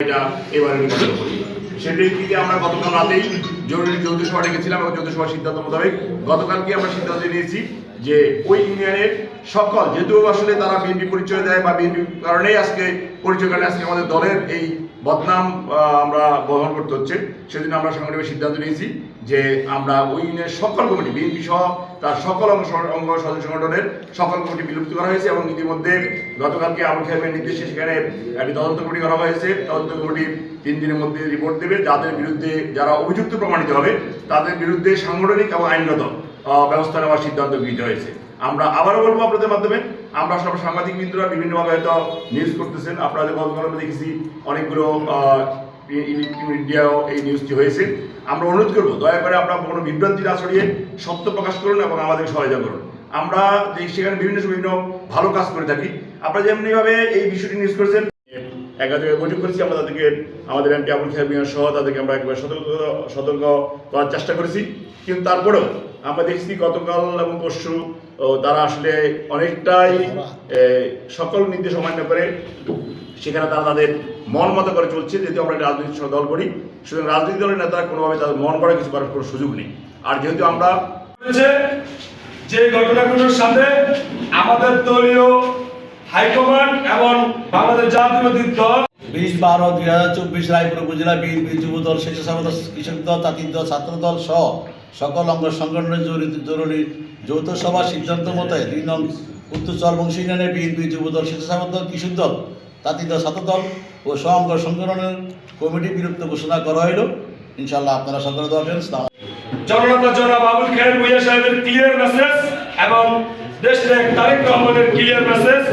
এটা এবারে নির্বাচন করি। সেটির দিকে আমরা গতকাল রাতেই জরুরি ডেকেছিলাম এবং সিদ্ধান্ত মোতাবেক গতকালকে আমরা সিদ্ধান্ত নিয়েছি যে ওই ইউনিয়নের সকল, যেহেতু আসলে তারা বিএনপি পরিচয় দেয় বা বিএনপি কারণেই আজকে পরিচয় কারণে আজকে আমাদের দলের এই বদনাম আমরা বহন করতে হচ্ছে সেদিন আমরা সাংগঠনিক সিদ্ধান্ত নিয়েছি। যে আমরা ওই ইউনিয়নের সকল কমিটি, বিএনপি সহ তার সকল অঙ্গ অঙ্গ সদস্য সংগঠনের সকল কমিটি বিলুপ্ত করা হয়েছে এবং ইতিমধ্যে গতকালকে আবুল খাহেবের নির্দেশে সেখানে একটি তদন্ত কমিটি করা হয়েছে। তদন্ত কমিটি তিন দিনের মধ্যে রিপোর্ট দেবে। যাদের বিরুদ্ধে যারা অভিযুক্ত প্রমাণিত হবে, তাদের বিরুদ্ধে সাংগঠনিক এবং আইনগত ব্যবস্থা নেওয়ার সিদ্ধান্ত গৃহীত হয়েছে। আমরা আবারও বলব আপনাদের মাধ্যমে, আমরা সব সাংবাদিক বিন্দুরা বিভিন্নভাবে হয়তো নিউজ করতেছেন। আপনারা গতকাল দেখেছি অনেকগুলো আহ, মিডিয়াও এই নিউজটি হয়েছে। আমরা অনুরোধ করব দয়া করে আপনারা কোনো বিভ্রান্তি না ছড়িয়ে সত্য প্রকাশ করুন এবং আমাদের সহায়তা করুন। আমরা যে সেখানে বিভিন্ন বিভিন্ন ভালো কাজ করে থাকি। আপনারা যেমনিভাবে এই বিষয়টি নিউজ করেছেন একা জায়গায় বৈঠক করেছি আমরা তাদেরকে আমাদের এমপি আবুল মিয়া সহ তাদেরকে আমরা একবার সতর্ক সতর্ক করার চেষ্টা করেছি। কিন্তু তারপরেও আমরা দেখছি গতকাল এবং পরশু তারা আসলে অনেকটাই সকল নির্দেশ অমান্য করে সেখানে তারা তাদের মন মতো করে চলছে যেহেতু আমরা রাজনৈতিক দল করি। সুতরাং রাজনৈতিক দলের নেতারা কোনোভাবে তাদের মন করা কিছু করার কোনো সুযোগ নেই। আর যেহেতু আমরা যে ঘটনাগুলোর সাথে আমাদের দলীয় হাইকমান্ড এবং বাংলাদেশ জাতীয়বাদী দল বিশ বারো দুই হাজার চব্বিশ রায়পুর উপজেলা বিএনপি যুব দল স্বেচ্ছাসেবক দল কৃষক দল জাতীয় দল ছাত্র দল সহ সকল অঙ্গ সংগঠনের জড়িত জরুরি যৌথ সভা সিদ্ধান্ত মতে দুই নং উত্তর চরবংশী ইউনিয়নের বিএনপি যুব দল স্বেচ্ছাসেবক দল কৃষক দল তাঁতিদা সাতদল ও সঙ্গ সংগঠনের কমিটি বিরুদ্ধে ঘোষণা করা হইল। ইনশাল্লাহ আপনারা সকলে দোয়াবেন জননেতা জনাব আবুল খায়ের ভুইয়া সাহেবের ক্লিয়ার মেসেজ এবং দেশ তারেক রহমানের ক্লিয়ার মেসেজ